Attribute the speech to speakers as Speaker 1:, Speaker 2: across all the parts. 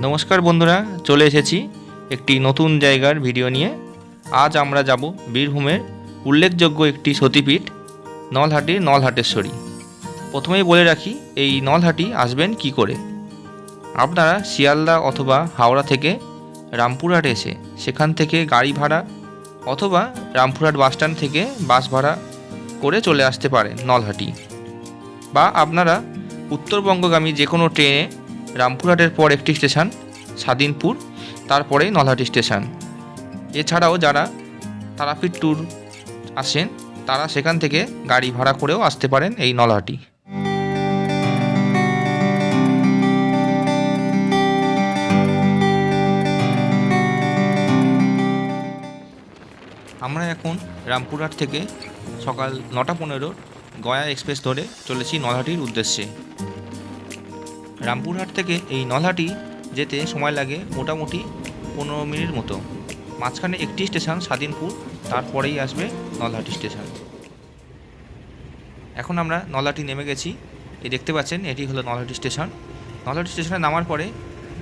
Speaker 1: নমস্কার বন্ধুরা, চলে এসেছি একটি নতুন জায়গার ভিডিও নিয়ে। আজ আমরা যাব বীরভূমের উল্লেখযোগ্য একটি সতীপীঠ নলহাটির নলহাটেশ্বরী। প্রথমেই বলে রাখি, এই নলহাটি আসবেন কি করে? আপনারা শিয়ালদা অথবা হাওড়া থেকে রামপুরহাট এসে সেখান থেকে গাড়ি ভাড়া অথবা রামপুরহাট বাসস্ট্যান্ড থেকে বাস ভাড়া করে চলে আসতে পারেন নলহাটি। বা আপনারা উত্তরবঙ্গগামী যে কোনো ট্রেনে রামপুরহাটের পর একটি স্টেশন, স্বাধীনপুর তারপরেই নলহাটি স্টেশন। এছাড়াও যারা তারাপীঠ ট্যুর আসেন, তারা সেখান থেকে গাড়ি ভাড়া করেও আসতে পারেন এই নলহাটি। আমরা এখন রামপুরহাট থেকে সকাল নটা পনেরো গয়া এক্সপ্রেস ধরে চলেছি নলহাটির উদ্দেশ্যে। রামপুরহাট থেকে এই নলহাটি যেতে সময় লাগে মোটামুটি পনেরো মিনিট মতো। মাঝখানে একটি স্টেশন, স্বাধীনপুর, তারপরেই আসবে নলহাটি স্টেশন। এখন আমরা নলহাটি নেমে গেছি। এই দেখতে পাচ্ছেন, এটি হলো নলহাটি স্টেশন। নলহাটি স্টেশনে নামার পরে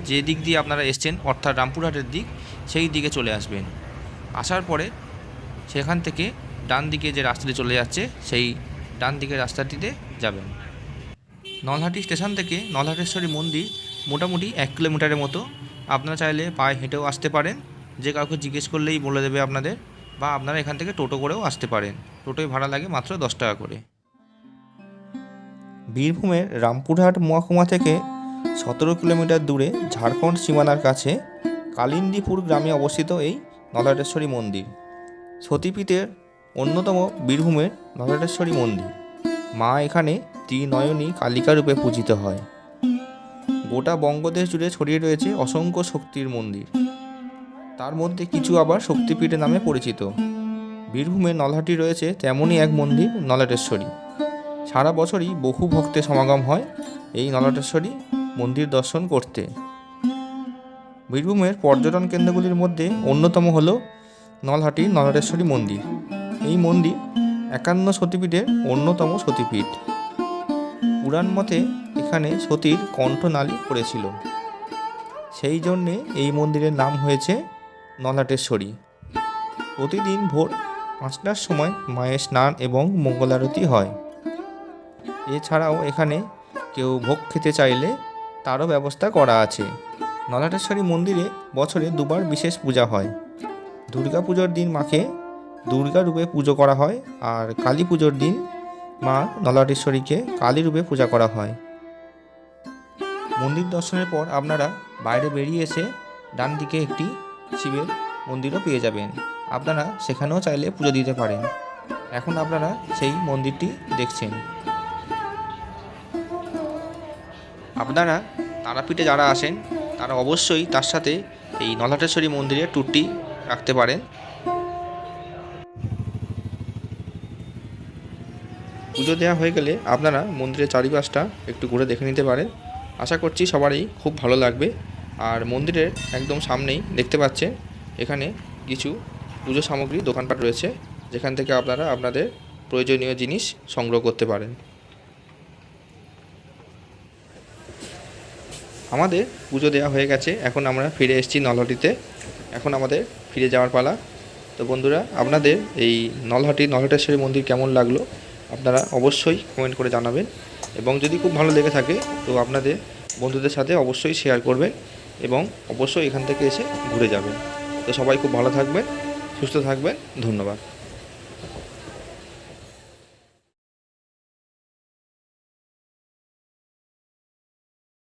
Speaker 1: যে দিক দিয়ে আপনারা এসছেন, অর্থাৎ রামপুরহাটের দিক, সেই দিকে চলে আসবেন। আসার পরে সেখান থেকে ডান দিকে যে রাস্তাটি চলে যাচ্ছে, সেই ডান দিকের রাস্তাটিতে যাবেন। নলহাটি স্টেশন থেকে নলহাটেশ্বরী মন্দির মোটামুটি এক কিলোমিটারের মতো। আপনারা চাইলে পায়ে হেঁটেও আসতে পারেন। যে কাউকে জিজ্ঞেস করলেই বলে দেবে আপনাদের বা আপনারা এখান থেকে টোটো করেও আসতে পারেন। টোটোয় ভাড়া লাগে মাত্র দশ টাকা করে। বীরভূমের রামপুরহাট মহকুমা থেকে সতেরো কিলোমিটার দূরে ঝাড়খণ্ড সীমানার কাছে কালিন্দিপুর গ্রামে অবস্থিত এই নলহাটেশ্বরী মন্দির। সতীপীঠের অন্যতম বীরভূমের নলহাটেশ্বরী মন্দির। মা এখানে ত্রিনয়নী কালিকা রূপে পূজিত হয়। গোটা বঙ্গদেশ জুড়ে ছড়িয়ে রয়েছে অসংখ্য শক্তির মন্দির। তার মধ্যে কিছু আবার শক্তিপীঠ নামে পরিচিত। বীরভূমে নলহাটি রয়েছে তেমনই এক মন্দির, নলহাটেশ্বরী। সারা বছরই বহু ভক্তের সমাগম হয় এই নলহাটেশ্বরী মন্দির দর্শন করতে। বীরভূমের পর্যটন কেন্দ্রগুলির মধ্যে অন্যতম হল নলহাটির নলহাটেশ্বরী মন্দির। এই মন্দির একান্ন সতীপীঠের অন্যতম সতীপীঠ পুরাণ মতে এখানে সতীর কণ্ঠনালী পড়েছিল। সেই জন্যে এই মন্দিরের নাম হয়েছে নলাটেশ্বরী। প্রতিদিন ভোর পাঁচটার সময় মায়ের স্নান এবং মঙ্গলারতি হয়। এছাড়াও এখানে কেউ ভোগ খেতে চাইলে তারও ব্যবস্থা করা আছে। নলাটেশ্বরী মন্দিরে বছরে দুবার বিশেষ পূজা হয়। দুর্গা পুজোর দিন মাকে দুর্গা রূপে পুজো করা হয় আর কালী পুজোর দিন মা নলাটেশ্বরীকে কালী রূপে পূজা করা হয়। মন্দির দর্শনের পর আপনারা বাইরে বেরিয়ে এসে ডান দিকে একটি শিবের মন্দিরও পেয়ে যাবেন। আপনারা সেখানেও চাইলে পুজো দিতে পারেন। এখন আপনারা সেই মন্দিরটি দেখছেন। আপনারা তারাপীঠে যারা আসেন, তারা অবশ্যই তার সাথে এই নলাটেশ্বরী মন্দিরের ট্যুরটি রাখতে পারেন। পুজো দেওয়া হয়ে গেলে আপনারা মন্দিরের চারিপাশটা একটু ঘুরে দেখে নিতে পারেন। আশা করছি সবারই খুব ভালো লাগবে। আর মন্দিরের একদম সামনেই দেখতে পাচ্ছেন, এখানে কিছু পুজো সামগ্রী দোকানপাট রয়েছে, যেখান থেকে আপনারা আপনাদের প্রয়োজনীয় জিনিস সংগ্রহ করতে পারেন। আমাদের পুজো দেওয়া হয়ে গেছে, এখন আমরা ফিরে এসেছি নলহাটিতে। এখন আমাদের ফিরে যাওয়ার পালা। তো বন্ধুরা, আপনাদের এই নলহাটি নলহাটেশ্বরী মন্দির কেমন লাগল? আপনারা অবশ্যই কমেন্ট করে জানাবেন এবং যদি খুব ভালো লেগে থাকে তো আপনাদের বন্ধুদের সাথে অবশ্যই শেয়ার করবেন এবং অবশ্যই এখান থেকে এসে ঘুরে যাবেন। তো সবাই খুব ভালো থাকবেন, সুস্থ থাকবেন, ধন্যবাদ।